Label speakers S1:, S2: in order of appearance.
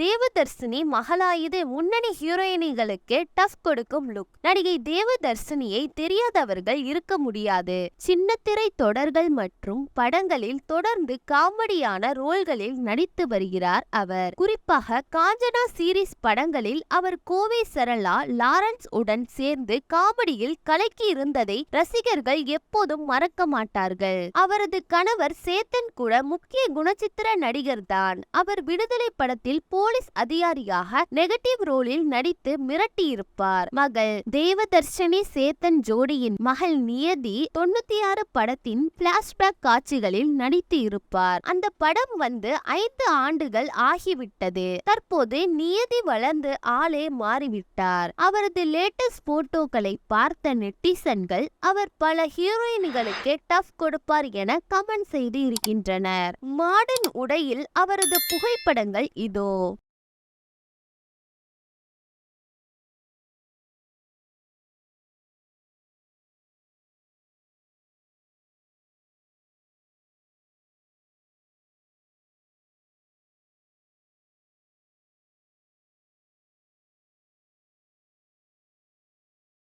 S1: தேவதர்சினி மகளாயுது முன்னணி ஹீரோயினிகளுக்கு டஃப் கொடுக்கும் லுக் நடிகை தேவதர்சினியை தெரியாதவர்கள் இருக்க முடியாது. சின்னத்திரை தொடர்கள் மற்றும் படங்களில் தொடர்ந்து காமெடியான ரோல்களில் நடித்து வருகிறார் அவர். குறிப்பாக காஞ்சனா சீரிஸ் படங்களில் அவர் கோவை சரளா லாரன்ஸ் உடன் சேர்ந்து காமெடியில் கலக்கி இருந்ததை ரசிகர்கள் எப்போதும் மறக்க மாட்டார்கள். அவரது கணவர் சேத்தன் கூட முக்கிய குணச்சித்திர நடிகர் தான் அவர் விடுதலை படத்தில் போலீஸ் அதிகாரியாக நெகட்டிவ் ரோலில் நடித்து மிரட்டியிருப்பார். மகள் தேவதர்ஷினி சேத்தன் ஜோடியின் மகள் நியதி தொண்ணூத்தி ஆறு படத்தின் பிளாஷ்பேக் காட்சிகளில் நடித்து இருப்பார் அந்த படம் வந்து ஐந்து ஆண்டுகள் ஆகிவிட்டது. தற்போது நியதி வளர்ந்து ஆளே மாறிவிட்டார். அவரது லேட்டஸ்ட் போட்டோக்களை பார்த்த நெட்டிசன்கள் அவர் பல ஹீரோயின்களுக்கு டஃப் கொடுப்பார் என கமெண்ட் செய்து இருக்கின்றனர் மாடர்ன் உடையில் அவரது புகைப்படங்கள் இதோ.